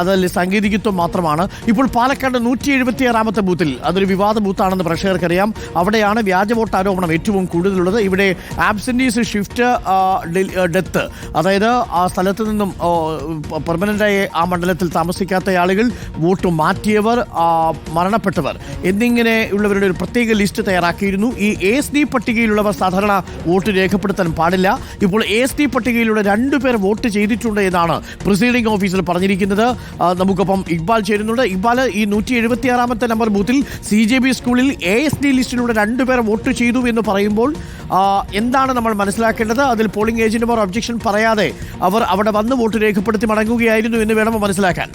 അതല്ല സാങ്കേതികത്വം മാത്രമാണ്. ഇപ്പോൾ പാലക്കാട് നൂറ്റി എഴുപത്തി ആറാമത്തെ ബൂത്തിൽ അതൊരു വിവാദ ബൂത്താണെന്ന് പ്രേക്ഷകർക്കറിയാം. അവിടെയാണ് വ്യാജ വോട്ട് ആരോപണം ഏറ്റവും കൂടുതലുള്ളത്. ഇവിടെ ആബ്സെന്റീസ് ഷിഫ്റ്റ് ഡെത്ത് അതായത് ആ സ്ഥലത്ത് നിന്നും പെർമനന്റായി ആ മണ്ഡലത്തിൽ താമസിക്കാത്ത ആളുകൾ വോട്ട് മാറ്റിയവർ മരണപ്പെട്ടവർ എന്നിങ്ങനെ ഉള്ളവരുടെ ഒരു പ്രത്യേക ലിസ്റ്റ് തയ്യാറാക്കിയിരുന്നു. ഈ എ എസ് ഡി പട്ടികയിലുള്ളവർ സാധാരണ വോട്ട് രേഖപ്പെടുത്താൻ പാടില്ല. ഇപ്പോൾ എ എസ് ഡി പട്ടികയിലൂടെ രണ്ടുപേർ വോട്ട് ചെയ്തിട്ടുണ്ട് എന്നാണ് പ്രിസൈഡിംഗ് ഓഫീസർ പറഞ്ഞിരിക്കുന്നത്. നമുക്കൊപ്പം ഇക്ബാൽ ചേരുന്നുണ്ട്. ഇക്ബാൽ ഈ നൂറ്റി എഴുപത്തി ആറാമത്തെ നമ്പർ ബൂത്തിൽ സി ജെ ബി സ്കൂളിൽ എ എസ് ഡി ലിസ്റ്റിലൂടെ രണ്ടുപേർ വോട്ട് ചെയ്തു എന്ന് പറയുമ്പോൾ എന്താണ് നമ്മൾ മനസ്സിലാക്കേണ്ടത്? അതിൽ പോളിംഗ് ഏജന്റുമാർ ഒബ്ജക്ഷൻ പറയാതെ അവർ അവിടെ വന്ന് വോട്ട് രേഖപ്പെടുത്തി മടങ്ങുകയായിരുന്നു എന്ന് വേണം മനസ്സിലാക്കാൻ.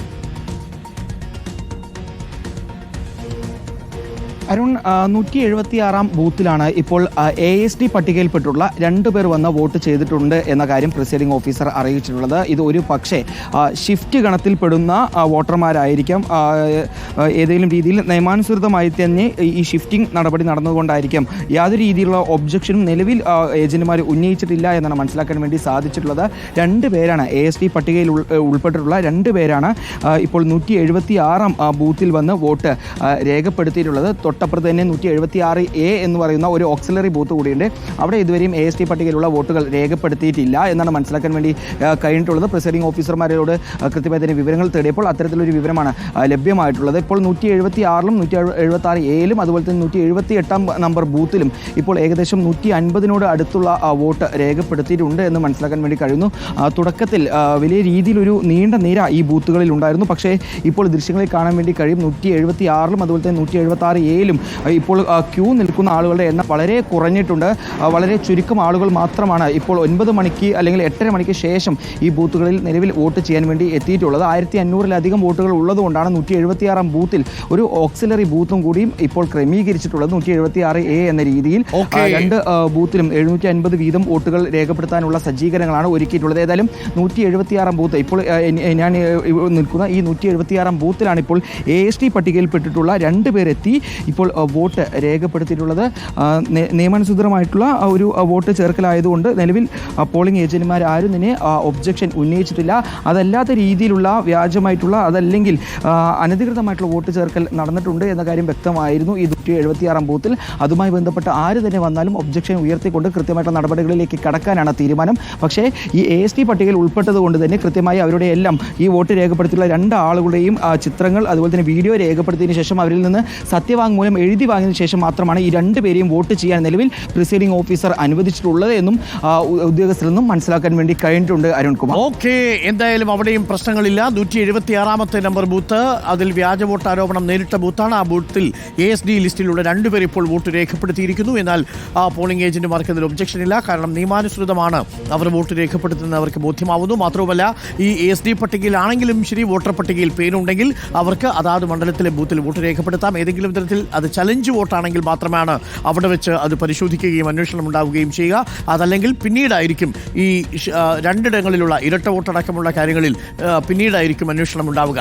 അരുൺ നൂറ്റി എഴുപത്തി ആറാം ബൂത്തിലാണ് ഇപ്പോൾ എ എസ് ഡി പട്ടികയിൽപ്പെട്ടുള്ള രണ്ടു പേർ വന്ന് വോട്ട് ചെയ്തിട്ടുണ്ട് എന്ന കാര്യം പ്രിസൈഡിംഗ് ഓഫീസർ അറിയിച്ചിട്ടുള്ളത്. ഇത് ഒരു പക്ഷേ ഷിഫ്റ്റ് ഗണത്തിൽപ്പെടുന്ന വോട്ടർമാരായിരിക്കാം. ഏതെങ്കിലും രീതിയിൽ നിയമാനുസൃതമായി തന്നെ ഈ ഷിഫ്റ്റിംഗ് നടപടി നടന്നുകൊണ്ടായിരിക്കാം. യാതൊരു രീതിയിലുള്ള ഒബ്ജക്ഷനും നിലവിൽ ഏജന്റുമാർ ഉന്നയിച്ചിട്ടില്ല എന്നാണ് മനസ്സിലാക്കാൻ വേണ്ടി സാധിച്ചിട്ടുള്ളത്. രണ്ട് പേരാണ് എ എസ് ഡി പട്ടികയിൽ ഉൾപ്പെട്ടിട്ടുള്ള രണ്ട് പേരാണ് ഇപ്പോൾ നൂറ്റി എഴുപത്തി ആറാം ബൂത്തിൽ വന്ന് വോട്ട് രേഖപ്പെടുത്തിയിട്ടുള്ളത്. തൊട്ടപ്പുറത്ത് തന്നെ നൂറ്റി എഴുപത്തി ആറ് എ എന്ന് പറയുന്ന ഒരു ഓക്സിലറി ബൂത്ത് കൂടിയുണ്ട്. അവിടെ ഇതുവരെയും എ എസ് ടി പട്ടികയിലുള്ള വോട്ടുകൾ രേഖപ്പെടുത്തിയിട്ടില്ല എന്നാണ് മനസ്സിലാക്കാൻ വേണ്ടി കഴിഞ്ഞിട്ടുള്ളത്. പ്രിസൈഡിംഗ് ഓഫീസർമാരോട് കൃത്യമായി തന്നെ വിവരങ്ങൾ തേടിയപ്പോൾ അത്തരത്തിലൊരു വിവരമാണ് ലഭ്യമായിട്ടുള്ളത്. ഇപ്പോൾ നൂറ്റി എഴുപത്തി ആറിലും നൂറ്റി എഴുപത്തി ആറ് എയിലും അതുപോലെ തന്നെ നൂറ്റി എഴുപത്തി എട്ടാം നമ്പർ ബൂത്തിലും ഇപ്പോൾ ഏകദേശം നൂറ്റി അൻപതിനോട് അടുത്തുള്ള വോട്ട് രേഖപ്പെടുത്തിയിട്ടുണ്ട് എന്ന് മനസ്സിലാക്കാൻ വേണ്ടി കഴിയുന്നു. തുടക്കത്തിൽ വലിയ രീതിയിലൊരു നീണ്ട നിര ഈ ബൂത്തുകളിൽ ഉണ്ടായിരുന്നു. പക്ഷേ ഇപ്പോൾ ദൃശ്യങ്ങളിൽ കാണാൻ വേണ്ടി കഴിയും. നൂറ്റി എഴുപത്തി ആറിലും അതുപോലെ തന്നെ നൂറ്റി എഴുപത്തി ആറ് എയിലും ഇപ്പോൾ ക്യൂ നിൽക്കുന്ന ആളുകളുടെ എണ്ണം വളരെ കുറഞ്ഞിട്ടുണ്ട്. വളരെ ചുരുക്കം ആളുകൾ മാത്രമാണ് ഇപ്പോൾ ഒൻപത് മണിക്ക് അല്ലെങ്കിൽ എട്ടര മണിക്ക് ശേഷം ഈ ബൂത്തുകളിൽ നിലവിൽ വോട്ട് ചെയ്യാൻ വേണ്ടി എത്തിയിട്ടുള്ളത്. ആയിരത്തി അഞ്ഞൂറിലധികം വോട്ടുകൾ ഉള്ളതുകൊണ്ടാണ് നൂറ്റി എഴുപത്തിയാറാം ബൂത്തിൽ ഒരു ഓക്സിലറി ബൂത്തും കൂടിയും ഇപ്പോൾ ക്രമീകരിച്ചിട്ടുള്ളത്. നൂറ്റി എഴുപത്തി ആറ് എ എന്ന രീതിയിൽ രണ്ട് ബൂത്തിലും എഴുന്നൂറ്റി അൻപത് വീതം വോട്ടുകൾ രേഖപ്പെടുത്താനുള്ള സജ്ജീകരണങ്ങളാണ് ഒരുക്കിയിട്ടുള്ളത്. ഏതായാലും നൂറ്റി എഴുപത്തിയാറാം ബൂത്ത് ഇപ്പോൾ ഞാൻ നിൽക്കുന്ന ഈ നൂറ്റി എഴുപത്തിയാറാം ബൂത്തിലാണ് ഇപ്പോൾ എ എസ് ടി പട്ടികയിൽപ്പെട്ടിട്ടുള്ള രണ്ട് പേരെത്തി. ഇപ്പോൾ വോട്ട് രേഖപ്പെടുത്തിയിട്ടുള്ളത് നിയമാനുസൃതമായിട്ടുള്ള ഒരു വോട്ട് ചേർക്കലായതുകൊണ്ട് നിലവിൽ പോളിംഗ് ഏജന്റുമാർ ആരും തന്നെ ഒബ്ജക്ഷൻ ഉന്നയിച്ചിട്ടില്ല. അതല്ലാത്ത രീതിയിലുള്ള വ്യാജമായിട്ടുള്ള അതല്ലെങ്കിൽ അനധികൃതമായിട്ടുള്ള വോട്ട് ചേർക്കൽ നടന്നിട്ടുണ്ട് എന്ന കാര്യം വ്യക്തമായിരുന്നു ഈ നൂറ്റി എഴുപത്തിയാറാം ബൂത്തിൽ. അതുമായി ബന്ധപ്പെട്ട് ആര് തന്നെ വന്നാലും ഒബ്ജക്ഷൻ ഉയർത്തിക്കൊണ്ട് കൃത്യമായിട്ടുള്ള നടപടികളിലേക്ക് കടക്കാനാണ് തീരുമാനം. പക്ഷേ ഈ എ എസ് ടി പട്ടികയിൽ ഉൾപ്പെട്ടതുകൊണ്ട് തന്നെ കൃത്യമായി അവരുടെ എല്ലാം ഈ വോട്ട് രേഖപ്പെടുത്തിയുള്ള രണ്ട് ആളുകളുടെയും ചിത്രങ്ങൾ അതുപോലെ തന്നെ വീഡിയോ രേഖപ്പെടുത്തിയതിനു ശേഷം അവരിൽ നിന്ന് സത്യവാങ്മൂലം എഴുതി വാങ്ങിയതിനു ശേഷം മാത്രമാണ് ഈ രണ്ട് പേരെയും വോട്ട് ചെയ്യാൻ നിലവിൽ പ്രിസൈഡിംഗ് ഓഫീസർ അനുവദിച്ചിട്ടുള്ളത് എന്നും ഉദ്യോഗസ്ഥരിൽ നിന്നും മനസ്സിലാക്കാൻ വേണ്ടി കഴിഞ്ഞിട്ടുണ്ട് അരുൺകുമാർ. ഓക്കെ എന്തായാലും അവിടെയും പ്രശ്നങ്ങളില്ല. നൂറ്റി എഴുപത്തി ആറാമത്തെ നമ്പർ ബൂത്ത് അതിൽ വ്യാജ വോട്ട് ആരോപണം നേരിട്ട ബൂത്താണ്. ആ ബൂത്തിൽ എ എസ് ഡി ലിസ്റ്റിലുള്ള രണ്ടുപേർ ഇപ്പോൾ വോട്ട് രേഖപ്പെടുത്തിയിരിക്കുന്നു. എന്നാൽ ആ പോളിംഗ് ഏജന്റുമാർക്ക് ഇതിൽ ഒബ്ജക്ഷൻ ഇല്ല. കാരണം നിയമാനുസൃതമാണ് അവർ വോട്ട് രേഖപ്പെടുത്തുന്നത് അവർക്ക് ബോധ്യമാവുന്നു. മാത്രവുമല്ല ഈ എസ് ഡി പട്ടികയിലാണെങ്കിലും ശരി വോട്ടർ പട്ടികയിൽ പേരുണ്ടെങ്കിൽ അവർക്ക് അതാത് മണ്ഡലത്തിലെ ബൂത്തിൽ വോട്ട് രേഖപ്പെടുത്താം. ഏതെങ്കിലും തരത്തിൽ അത് ചലഞ്ച് വോട്ടാണെങ്കിൽ മാത്രമാണ് അവിടെ വെച്ച് അത് പരിശോധിക്കുകയും അന്വേഷണം ഉണ്ടാവുകയും ചെയ്യുക. അതല്ലെങ്കിൽ പിന്നീടായിരിക്കും ഈ രണ്ടിടങ്ങളിലുള്ള ഇരട്ട വോട്ടടക്കമുള്ള കാര്യങ്ങളിൽ പിന്നീടായിരിക്കും അന്വേഷണം ഉണ്ടാവുക.